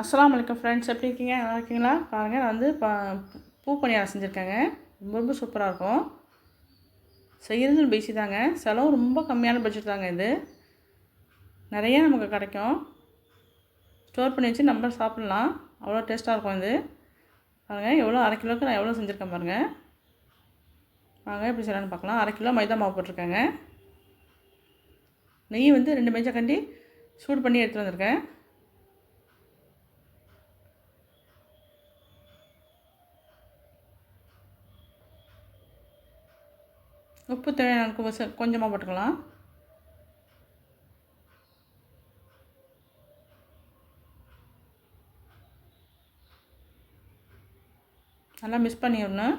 அஸ்லாம் வலைக்கம் ஃப்ரெண்ட்ஸ் எப்படி இருக்கீங்க? நல்லா இருக்கீங்களா? பாருங்கள் நான் வந்து ப பூ பணியாரம் செஞ்சுருக்கேங்க. ரொம்ப ரொம்ப சூப்பராக இருக்கும். செய்கிறது பேசி தாங்க. செலவு ரொம்ப கம்மியான பட்ஜெட் தாங்க இது. நிறைய நமக்கு கிடைக்கும். ஸ்டோர் பண்ணி வச்சு நம்ம சாப்பிட்லாம். அவ்வளோ டேஸ்ட்டாக இருக்கும் இது. பாருங்கள் எவ்வளோ அரை கிலோவுக்கு நான் எவ்வளோ செஞ்சுருக்கேன் பாருங்கள் வாங்க எப்படி செய்யலாம்னு பார்க்கலாம். அரை கிலோ மைதா மாவு போட்டிருக்கேங்க. நெய் வந்து ரெண்டு மேஜை கண்டி சூடு பண்ணி எடுத்துகிட்டு வந்திருக்கேன். உப்பு தேவையான கொஞ்சமாக போட்டுக்கலாம். நல்லா மிக்ஸ் பண்ணிடணும்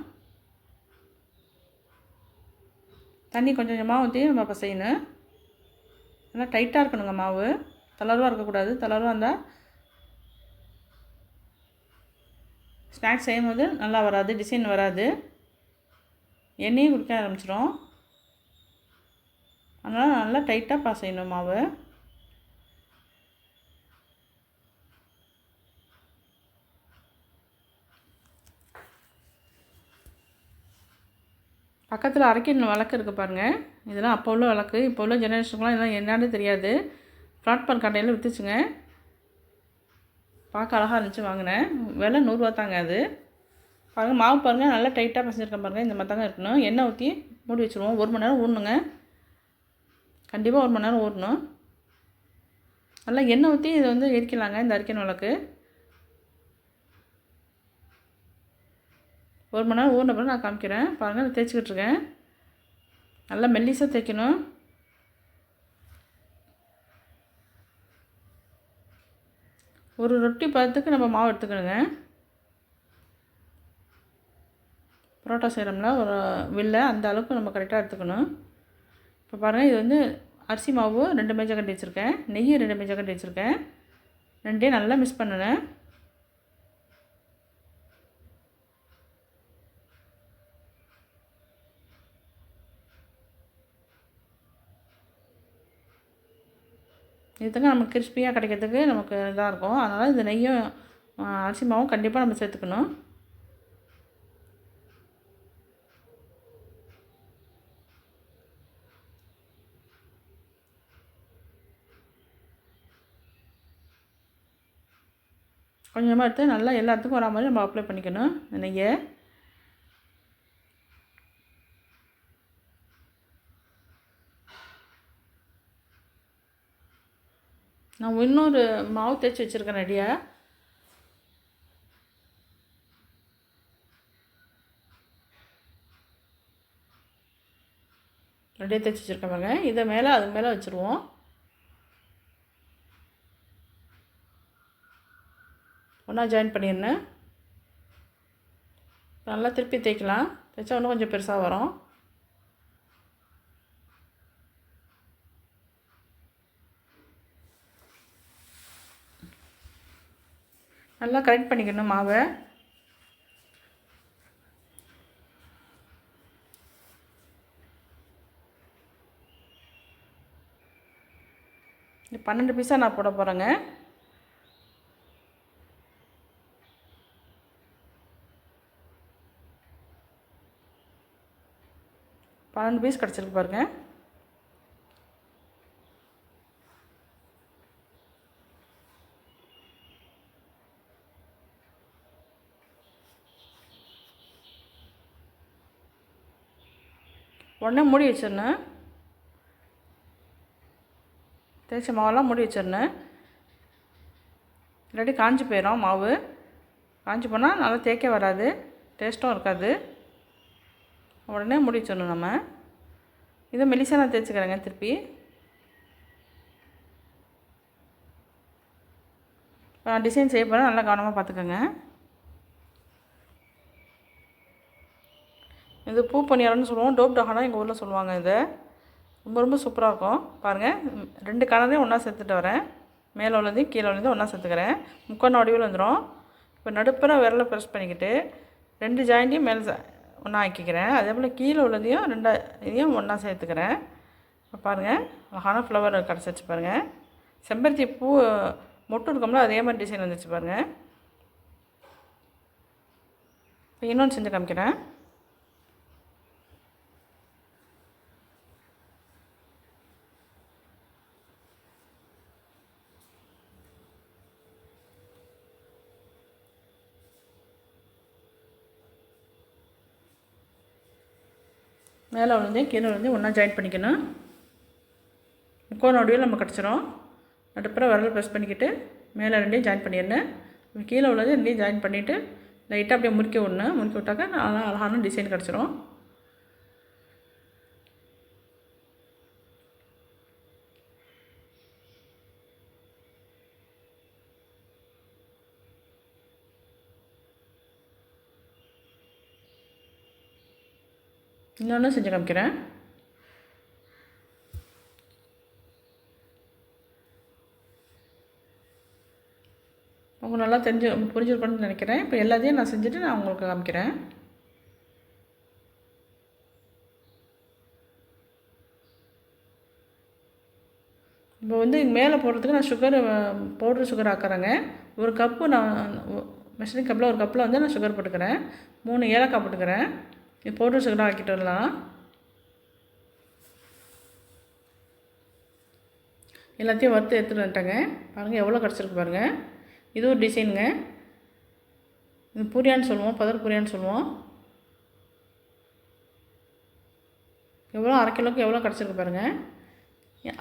தண்ணி கொஞ்சம் கொஞ்சமாக ஊற்றி நம்ம பசையணும் செய்யணும். நல்லா டைட்டாக இருக்கணுங்க மாவு. தளர்வாக இருக்கக்கூடாது. தளர்வாக இருந்தால் ஸ்நாக்ஸ் செய்யும்போது நல்லா வராது டிசைன் வராது. எண்ணெயும் குடிக்க ஆரம்பிச்சிடும் அதனால் நல்லா டைட்டாக பசையணும் மாவு. பக்கத்தில் அரைக்கிற விளக்கு இருக்குது பாருங்கள் இதெல்லாம் அப்போ உள்ள விளக்கு இப்போ உள்ள ஜெனரேஷனுக்குலாம் இதெல்லாம் என்னான்னு தெரியாது. பிளாட்ஃபார்ம் கடையில் விற்றுச்சுங்க பார்க்க அழகாக இருந்துச்சு வாங்கினேன். விலை நூறுரூவா தாங்க அது. பாருங்கள் மாவு பாருங்கள் நல்லா டைட்டாக பசஞ்சிருக்கேன் பாருங்கள் இந்த மாதிரி தாங்க இருக்கணும். எண்ணெய் ஊற்றி மூடி வச்சுருவோம். ஒரு மணி நேரம் ஊடணுங்க கண்டிப்பாக ஒரு மணி நேரம் ஊறணும். நல்லா எண்ணெய் ஊற்றி இதை வந்து எரிக்கலாங்க இந்த அரிக்கணும் விளக்கு. ஒரு மணி நேரம் ஊறின பிறகு நான் காமிக்கிறேன். பாருங்கள் தேய்ச்சிக்கிட்டு இருக்கேன். நல்லா மெல்லிசாக தேய்க்கணும். ஒரு ரொட்டி பதத்துக்கு நம்ம மாவு எடுத்துக்கணுங்க. பரோட்டா செய்கிறோம்ல ஒரு வில்லை அந்த அளவுக்கு நம்ம கரெக்டாக எடுத்துக்கணும். இப்போ பாருங்கள் இது வந்து அரிசி மாவு ரெண்டு மேஜை வச்சுருக்கேன். நெய் ரெண்டு மேஜை வச்சுருக்கேன். ரெண்டையும் நல்லா மிக்ஸ் பண்ணினேன். இதுக்கு நமக்கு கிறிஸ்பியாக கிடைக்கிறதுக்கு நமக்கு இதாக இருக்கும். அதனால் இந்த நெய்யும் அரிசி மாவும் கண்டிப்பாக நம்ம சேர்த்துக்கணும். கொஞ்சமாக எடுத்து நல்லா எல்லாத்துக்கும் வரா மாதிரி நம்ம அப்ளை பண்ணிக்கணும். நெய்யை நான் இன்னொரு மாவு தேய்ச்சி வச்சுருக்கேன் ரெடியாக ரெடியாக தேய்ச்சி வச்சுருக்கேன் பாருங்க. இதை மேலே அது மேலே வச்சுருவோம். ஒன்றா ஜாயின் பண்ணிடுனேன் நல்லா திருப்பி தேய்க்கலாம். தைச்சா இன்னும் கொஞ்சம் பெருசாக வரும். நல்லா கரெக்ட் பண்ணிக்கணும் மாவை. பன்னெண்டு பீஸாக நான் போட போகிறேங்க பன்னெண்டு பீஸ் கிடச்சிருக்கு பாருங்கள் உடனே மூடி வச்சிடணும். தேய்ச்ச மாவெல்லாம் மூடி வச்சிடணும். இல்லாட்டி காஞ்சி போயிடும் மாவு. காஞ்சி போனால் நல்லா தேய்க்க வராது. டேஸ்ட்டும் இருக்காது. உடனே முடிச்சிடணும் நம்ம. இதை மெலிசாக நான் தேய்ச்சிக்கிறேங்க திருப்பி. நான் டிசைன் செய்ய போகிறேன் நல்லா கவனமாக பார்த்துக்கோங்க. இது பூ பணியாரம்னு சொல்லுவோம். டோப் டஹானா எங்கள் ஊரில் சொல்லுவாங்க இதை. ரொம்ப ரொம்ப சூப்பராக இருக்கும். பாருங்கள் ரெண்டு கலரையும் ஒன்றா சேர்த்துட்டு வரேன். மேலே உள்ளதையும் கீழே உள்ளதையும் ஒன்றா சேர்த்துக்கிறேன். முக்கோண வடிவில் வந்துடும் இப்போ நடுப்புற விரலை ப்ரெஸ் பண்ணிக்கிட்டு ரெண்டு ஜாயிண்ட்டையும் மேலே ஒன்றா ஆக்கிக்கிறேன் அதே போல் கீழே உள்ளதையும் ரெண்டா இதையும் ஒன்றா சேர்த்துக்கிறேன். இப்போ பாருங்கள் அழகான ஃப்ளவர் கிடச்சிச்சு பாருங்கள் செம்பருத்தி பூ மொட்டு இருக்கோம்ல அதே மாதிரி டிசைன் வந்துச்சு பாருங்கள் இப்போ இன்னொன்று செஞ்சு காமிக்கிறேன். மேலே விழுந்து கீழே விழுந்து ஒன்றா ஜாயின் பண்ணிக்கணும். முக்கோண நடுவில் நம்ம கிடச்சிரும். நடுப்புற விரல் ப்ரெஸ் பண்ணிக்கிட்டு மேலே ரெண்டையும் ஜாயின் பண்ணிடணும். கீழே உள்ளது ரெண்டையும் ஜாயின் பண்ணிவிட்டு லைட்டாக அப்படியே முறுக்கி விடணும். முறுக்கி விட்டாக்கா நல்லா அழகான டிசைன் கிடச்சிரும். இன்னொன்று செஞ்சு காமிக்கிறேன். அவங்க நல்லா தெரிஞ்சு புரிஞ்சிருக்கணும்னு நினைக்கிறேன். இப்போ எல்லாத்தையும் நான் செஞ்சுட்டு நான் உங்களுக்கு காமிக்கிறேன். இப்போ வந்து மேலே போடுறதுக்கு நான் சுகர் பவுட்ரு சுகர் ஆக்குறேங்க. ஒரு கப்பு நான் மெஷரிங் கப்பில் ஒரு கப்பில் வந்து நான் சுகர் போட்டுக்கிறேன். மூணு ஏலக்காய் போட்டுக்கிறேன். இது பவுட்ரு சுகராக ஆக்கிட்டு வரலாம். எல்லாத்தையும் வறுத்து எடுத்துகிட்டு வந்துட்டேங்க. பாருங்கள் எவ்வளோ கிடச்சிருக்கு பாருங்கள் இது ஒரு டிசைனுங்க இது பூரியான்னு சொல்லுவோம் பதர் பூரியான்னு சொல்லுவோம். எவ்வளோ அரை கிலோக்கு எவ்வளோ கிடச்சிருக்கு பாருங்கள்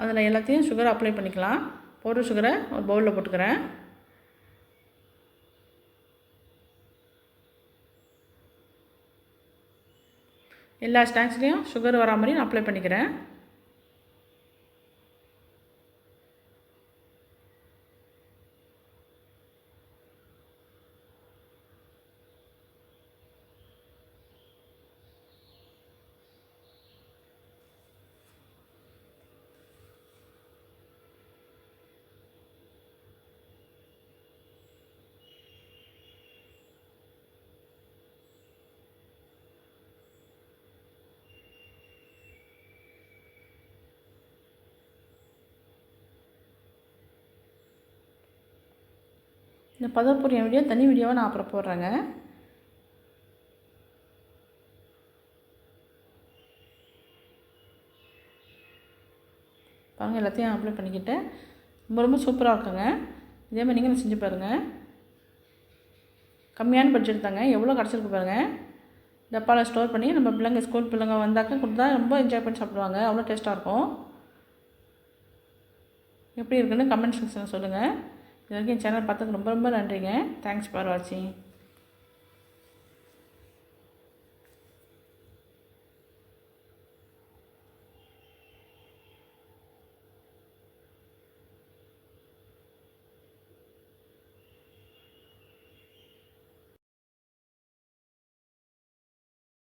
அதில் எல்லாத்தையும் சுகர் அப்ளை பண்ணிக்கலாம். பவுடர் சுகரை ஒரு பவுலில் போட்டுக்கிறேன். எல்லா ஸ்நாக்ஸ்லேயும் சுகர் வரா மாதிரி நான் அப்ளை பண்ணிக்கிறேன். இந்த பதப்புரிய வீடியோ தனி வீடியோவை நான் அப்புறம் போடுறேங்க. பாருங்கள் எல்லாத்தையும் அப்ளை பண்ணிக்கிட்டேன். ரொம்ப ரொம்ப சூப்பராக இருக்குங்க. இதே மாதிரி நீங்களும் செஞ்சு பாருங்கள் கம்மியான பட்ஜெட் தாங்க. எவ்வளோ கிடச்சிருக்கு பாருங்கள் டப்பாவில் ஸ்டோர் பண்ணி நம்ம பிள்ளைங்க ஸ்கூல் பிள்ளைங்க வந்தாக்க கொடுத்தா ரொம்ப என்ஜாய் பண்ணி சாப்பிடுவாங்க. அவ்வளோ டேஸ்ட்டாக இருக்கும். எப்படி இருக்குன்னு கமெண்ட் செக்ஷனில் சொல்லுங்கள் இது வரைக்கும் சேனல் பார்த்ததுக்கு ரொம்ப ரொம்ப நன்றிங்க. தேங்க்ஸ் ஃபார் வாட்சிங்